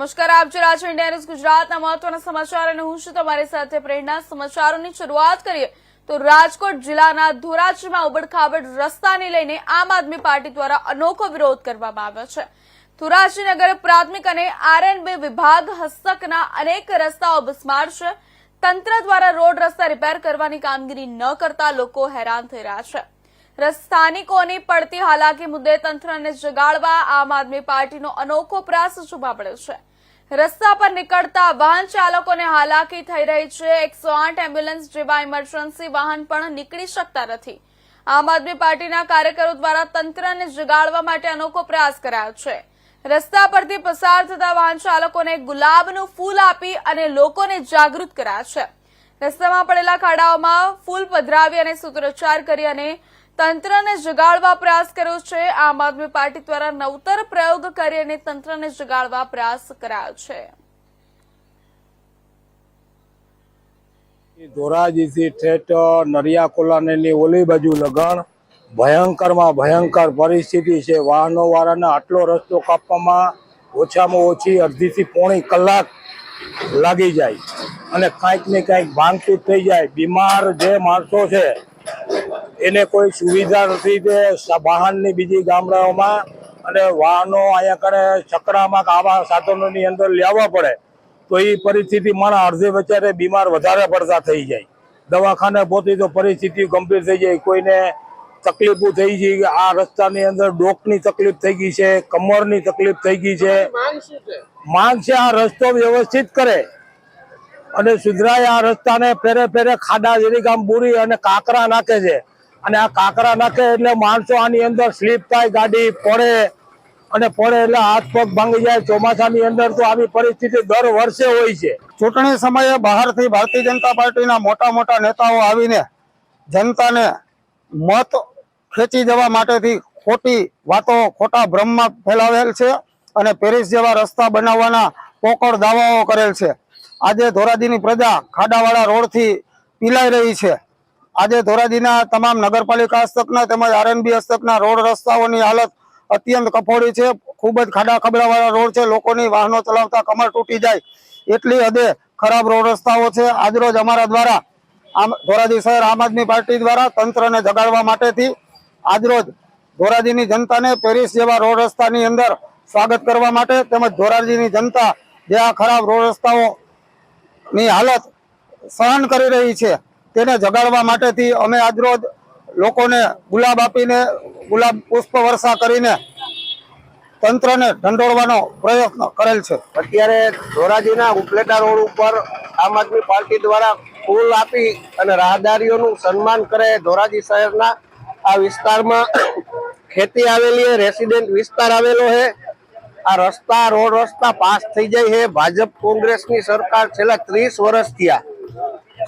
નમસ્કાર, આપ છો ઇન્ડિયા ન્યૂઝ ગુજરાતના મહત્વના સમાચાર અને હું છું તમારી સાથે પ્રેરણા. સમાચારોની શરૂઆત કરીએ તો રાજકોટ જિલ્લાના ધોરાજીમાં ઉબડખાબડ રસ્તાને લઈને આમ આદમી પાર્ટી દ્વારા અનોખો વિરોધ કરવામાં આવ્યો છે. ધોરાજીનગર પ્રાથમિક અને આરએનબી વિભાગ હસ્તકના અનેક રસ્તાઓ બિસ્માર છે. તંત્ર દ્વારા રોડ રસ્તા રિપેર કરવાની કામગીરી ન કરતા લોકો હેરાન થઈ રહ્યા છે. સ્થાનિકોની પડતી હાલાકી મુદ્દે તંત્રને જગાડવા આમ આદમી પાર્ટીનો અનોખો પ્રયાસ જોવા મળ્યો છે. રસ્તા પર નીકળતા વાહન ચાલકોને હાલાકી થઈ રહી છે. એકસો આઠ એમ્બ્યુલન્સ જેવા ઇમરજન્સી વાહન પણ નીકળી શકતા નથી. આમ આદમી પાર્ટીના કાર્યકરો દ્વારા તંત્રને જગાડવા માટે અનોખો પ્રયાસ કરાયો છે. રસ્તા પરથી પસાર થતા વાહન ચાલકોને ગુલાબનું ફૂલ આપી અને લોકોને જાગૃત કરાયા છે. રસ્તામાં પડેલા ખાડાઓમાં ફૂલ પધરાવી અને સૂત્રોચ્ચાર કરી અને તંત્રને જગાડવા પ્રયાસ કર્યો છે. આમ આદમી પાર્ટી દ્વારા નવતર પ્રયોગ કરી તંત્રને જગાડવા પ્રયાસ કરાયો છે. ધોરાજીથી ઠેઠ, નરિયા કોલાનેની ઓલી બાજુ લગણ. ભયંકરમાં ભયંકર પરિસ્થિતિ છે. વાહનો વાળાને આટલો રસ્તો કાપવામાં ઓછામાં ઓછી અડધીથી પોણી કલાક લાગી જાય. અને કાંઈક ને કાંઈક ભાંગતૂટ થઈ જાય. બીમાર જે માણસો છે એને કોઈ સુવિધા નથી તે વાહનની બીજી ગામડાઓમાં અને વાહનો અહીંયા કરે કે આવા સાધનોની અંદર લેવા પડે તો એ પરિસ્થિતિ માણસ અડધે વચારે બીમાર વધારે પડતા થઈ જાય. દવાખાને પહોંચી તો પરિસ્થિતિ ગંભીર થઈ જાય. કોઈને તકલીફો થઈ ગઈ કે આ રસ્તાની અંદર ડોકની તકલીફ થઈ ગઈ છે કમરની તકલીફ થઈ ગઈ છે? માંગ છે આ રસ્તો વ્યવસ્થિત કરે. અને સુધરાય આ રસ્તાને ફેરે ફેરે ખાડા જેવી ગામ બુરી અને કાંકરા નાખે છે. અને આ કાંકરા નાખે એટલે માણસો આની અંદર સ્લીપ થાય, ગાડી પડે અને પડે એટલે હાથ પગ ભાંગી જાય. ચોમાસાની અંદર તો આવી પરિસ્થિતિ દર વર્ષે હોય છે. ચૂંટણી સમયે બહારથી ભારતીય જનતા પાર્ટીના મોટા મોટા નેતાઓ આવીને જનતાને મત ખેંચી જવા માટેથી ખોટી વાતો, ખોટા ભ્રમમાં ફેલાવેલ છે અને પેરિસ જેવા રસ્તા બનાવવાના પોકળ દાવાઓ કરેલ છે. આજે ધોરાજીની પ્રજા ખાડાવાળા રોડથી પીલાઈ રહી છે. આજે ધોરાજીના તમામ નગરપાલિકા હસ્તકના તેમજ આરએનબી હસ્તકના રોડ રસ્તાઓની હાલત અત્યંત કફોડી છે. ખૂબ જ ખાડા ખબડાવાળા રોડ છે. લોકોની વાહનો ચલાવતા કમર તૂટી જાય એટલી હદે ખરાબ રોડ રસ્તાઓ છે. આજરોજ અમારા દ્વારા આમ ધોરાજી શહેર આમ આદમી પાર્ટી દ્વારા તંત્રને જગાડવા માટેથી આજરોજ ધોરાજીની જનતાને પેરિસ જેવા રોડ રસ્તાની અંદર સ્વાગત કરવા માટે તેમજ ધોરાજીની જનતા જે આ ખરાબ રોડ રસ્તાઓની હાલત સહન કરી રહી છે. તેને જગાડવા માટેથી અમે આજરોજ લોકોને ગુલાબ આપીને ગુલાબ પુષ્પ વર્ષા કરીને તંત્રને ઢંઢોળવાનો પ્રયત્ન કરેલ છે. અત્યારે ધોરાજીના ઉપલેટા રોડ ઉપર આમ આદમી પાર્ટી દ્વારા ફૂલ આપી અને રાહદારીઓનું સન્માન કરે ધોરાજી શહેરના આ વિસ્તારમાં ખેતી આવેલી છે રેસિડેન્ટ વિસ્તાર આવેલો છે આ રસ્તા, રોડ રસ્તા પાસ થઈ જાય છે ભાજપ કોંગ્રેસની સરકાર છેલ્લા ત્રીસ વર્ષ થયા.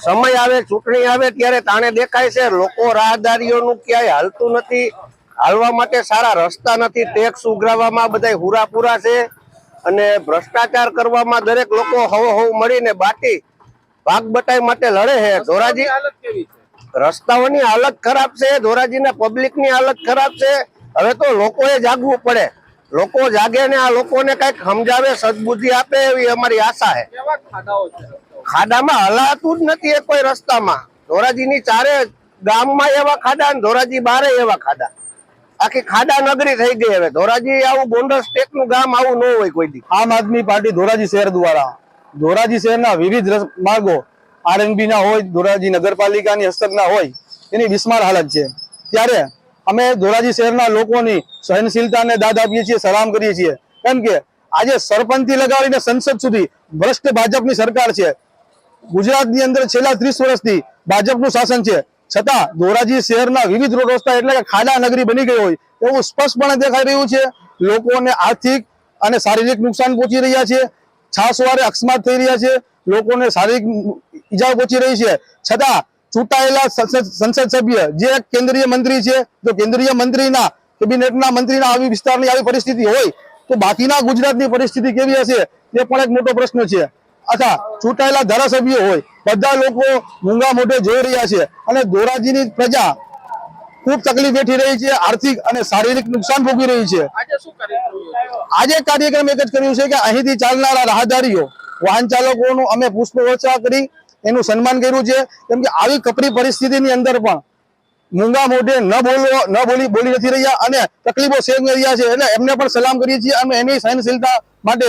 સમય આવે ચૂંટણી આવે ત્યારે તાણે દેખાય છે લોકો રાહદારીઓનું ક્યાંય હાલતું નથી. હાલવા માટે સારા રસ્તા નથી ટેક્સ ઉઘરાવવામાં બધા હુરાપુરા છે અને ભ્રષ્ટાચાર કરવામાં દરેક લોકો હવ હવ મળીને બાટી ભાગ બટાઈ માટે લડે છે. ધોરાજી રસ્તાઓની હાલત ખરાબ છે ધોરાજીના પબ્લિકની હાલત ખરાબ છે. હવે તો લોકોએ જાગવું પડે. લોકો જાગે ને આ લોકોને કંઈક સમજાવે સદબુદ્ધિ આપે એવી અમારી આશા છે? ખાડામાં હલાતું જ નથી કોઈ રસ્તામાં. ધોરાજીની ચારે ગામમાં એવા ખાડા ધોરાજી બારે એવા ખાડા. આખી ખાડા નગરી થઈ ગઈ હવે. ધોરાજી આવું ગોંડલ સ્ટેટનું ગામ આવું ન હોય કોઈ દી. આમ આદમી પાર્ટી ધોરાજી શહેર દ્વારા. ધોરાજી શહેરના વિવિધ માર્ગો આરએનબી ના હોય, ધોરાજી નગરપાલિકાની હસ્તકના હોય, એની બિસ્માર હાલત છે. ત્યારે અમે ધોરાજી શહેરના લોકોની સહનશીલતાને દાદ આપીએ છીએ, સલામ કરીએ છીએ. કેમ કે આજે સરપંચથી લગાવીને સંસદ સુધી ભ્રષ્ટ ભાજપની સરકાર છે. ગુજરાતની અંદર છેલ્લા ત્રીસ વર્ષથી ભાજપનું શાસન છે. છતાં ધોરાજી શહેરના વિવિધ રોડ રસ્તા એટલે કે ખાડા નગરી બની ગઈ હોય એવું સ્પષ્ટપણે દેખાઈ રહ્યું છે. લોકોને આર્થિક અને શારીરિક નુકસાન પહોંચી રહ્યા છે. છાસવારે અકસ્માત થઈ રહ્યા છે. લોકોને શારીરિક ઈજાઓ પહોંચી રહી છે. છતાં ચૂંટાયેલા સંસદ સભ્ય જે એક કેન્દ્રીય મંત્રી છે, જો કેન્દ્રીય મંત્રીના, કેબિનેટના મંત્રીના આવી વિસ્તારની આવી પરિસ્થિતિ હોય, તો બાકીના ગુજરાતની પરિસ્થિતિ કેવી હશે, એ પણ એક મોટો પ્રશ્ન છે. અથવા ચૂંટાયેલા ધારાસભ્યો હોય બધા લોકો મૂંગા મોઢે જોઈ રહ્યા છે અને ધોરાજીની પ્રજા ખૂબ તકલીફ વેઠી રહી છે આર્થિક અને શારીરિક નુકસાન ભોગવી રહી છે. આજે કાર્યક્રમ એક જ કર્યું છે કે અહીંથી ચાલનારા રાહદારીઓ વાહન ચાલકોનું અમે પુષ્પવર્ષા કરી એનું સન્માન કર્યું છે. કેમ કે આવી કપરી પરિસ્થિતિની અંદર પણ મૂંગા મોઢે ન બોલવો ન બોલી બોલી નથી રહ્યા અને તકલીફો સેવ રહ્યા છે. એટલે એમને પણ સલામ કરીએ છીએ અને એની સહનશીલતા માટે